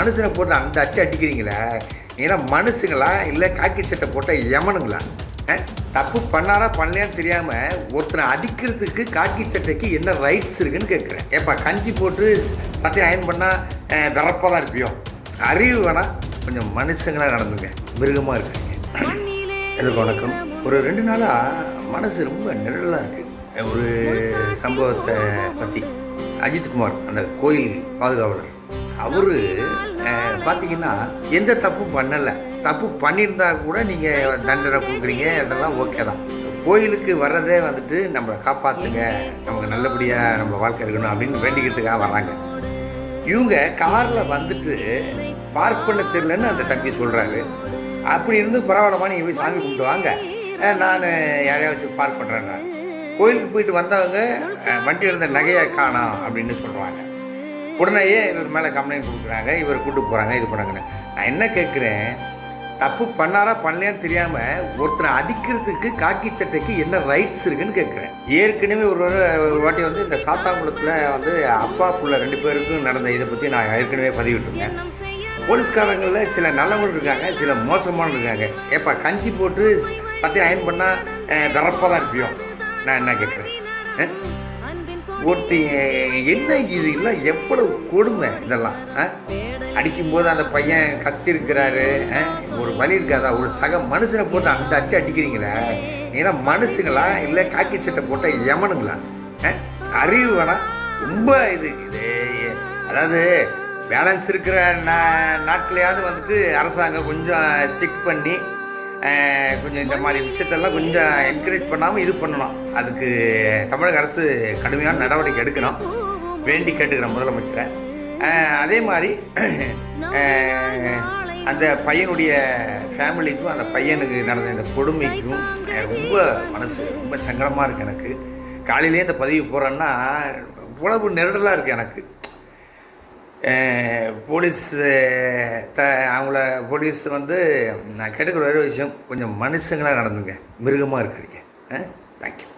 மனுஷனை போட்டு அந்த அட்டி அடிக்கிறீங்களே? ஏன்னா மனுஷங்களா? இல்லை காக்கி சட்டை போட்ட யமனுங்களா? அஹ், தப்பு பண்ணாரா பண்ணலையான்னு தெரியாமல் ஒருத்தனை அடிக்கிறதுக்கு காக்கி சட்டைக்கு என்ன ரைட்ஸ் இருக்குன்னு கேட்குறேன் ஏப்பா கஞ்சி போட்டு சட்டையை அயன் பண்ணால் விறப்பாக தான் இருப்பியோ? அறிவு வேணா கொஞ்சம் மனுஷங்களாக நடந்துங்க. மிருகமாக இருக்காங்க. எனக்கு வணக்கம். ஒரு ரெண்டு நாளாக மனசு ரொம்ப நிழலாக இருக்குது ஒரு சம்பவத்தை பற்றி அஜித்குமார் அந்த கோயில் பாதுகாவலர். அவர் பார்த்தீங்கன்னா எந்த தப்பும் பண்ணலை. தப்பு பண்ணியிருந்தா கூட நீங்கள் தண்டனை கொடுக்குறீங்க. அதெல்லாம் ஓகே தான். கோயிலுக்கு வர்றதே வந்துட்டு நம்மளை காப்பாற்றுங்க நமக்கு நல்லபடியாக நம்ம வாழ்க்கை இருக்கணும் அப்படின்னு வேண்டிக்கிறதுக்காக வராங்க. இவங்க காரில் வந்துட்டு பார்க் பண்ண தெரியலன்னு அந்த தம்பி சொல்கிறாரு அப்படி இருந்து பரவாயில்லமா நீங்கள் போய் சாமி கும்பிட்டு வாங்க. நான் யாரையா வச்சு பார்க் பண்ணுறேன் கோயிலுக்கு போயிட்டு வந்தவங்க வண்டியில் இருந்த நகையை காணோம் அப்படின்னு சொல்கிறாங்க உடனேயே இவர் மேலே கம்ப்ளைண்ட் கொடுக்குறாங்க இவர் கூட்டு போகிறாங்க இது பண்ணாங்கன்னு நான் என்ன கேட்குறேன் தப்பு பண்ணாரா பண்ணலையான்னு தெரியாமல் ஒருத்தனை அடிக்கிறதுக்கு காக்கி சட்டைக்கு என்ன ரைட்ஸ் இருக்குன்னு கேட்குறேன் ஏற்கனவே ஒரு ஒரு- வாட்டி வந்து இந்த சாத்தாங்குளத்தில் வந்து அப்பா புள்ள ரெண்டு பேருக்கும் நடந்த இதை பற்றி நான் ஏற்கனவே பதிவிட்டிருக்கேன். போலீஸ்காரங்களில் சில நல்லவங்க இருக்காங்க சில மோசமான இருக்காங்க. ஏப்பா கஞ்சி போட்டு சட்டையை அயன் பண்ணால் விறப்பாக தான் இருப்பியோ? நான் என்ன கேட்குறேன் ஒருத்தி என்ன இது? எல்லாம் எவ்வளவு கொடுமை இதெல்லாம் ஆ? அடிக்கும்போது அந்த பையன் கத்திருக்கிறாரு ஆ? ஒரு வழி இருக்காதா? ஒரு சக மனுஷனை போட்டு அந்த அட்டி அடிக்கிறீங்களே? ஏன்னா மனுஷங்களா? இல்லை காக்கி சட்டை போட்டால் யமனுங்களா? ஆ? அறிவு வேணாம். ரொம்ப இது இது அதாவது பேலன்ஸ் இருக்கிற நா நாட்களையாவது வந்துட்டு அரசாங்கம் கொஞ்சம் ஸ்டிக் பண்ணி கொஞ்சம் இந்த மாதிரி விஷயத்தெல்லாம் கொஞ்சம் என்கரேஜ் பண்ணாமல் இது பண்ணணும் அதுக்கு தமிழக அரசு கடுமையான நடவடிக்கை எடுக்கணும். வேண்டி கேட்டுக்கிறேன் முதலமைச்சரை. அதே மாதிரி அந்த பையனுடைய ஃபேமிலிக்கும் அந்த பையனுக்கு நடந்த இந்த கொடுமைக்கும் ரொம்ப மனசு ரொம்ப சங்கடமாக இருக்குது எனக்கு. காலையிலேயே இந்த பதிவு போகிறேன்னா இவ்வளவு நெருடலாக இருக்குது எனக்கு. போலீஸ் த அவங்கள போலீஸ் வந்து நான் கேட்டுக்கிற ஒரே விஷயம் கொஞ்சம் மனுஷங்களாக நடந்துங்க. மிருகமாக இருக்காதீங்க. தேங்க்யூ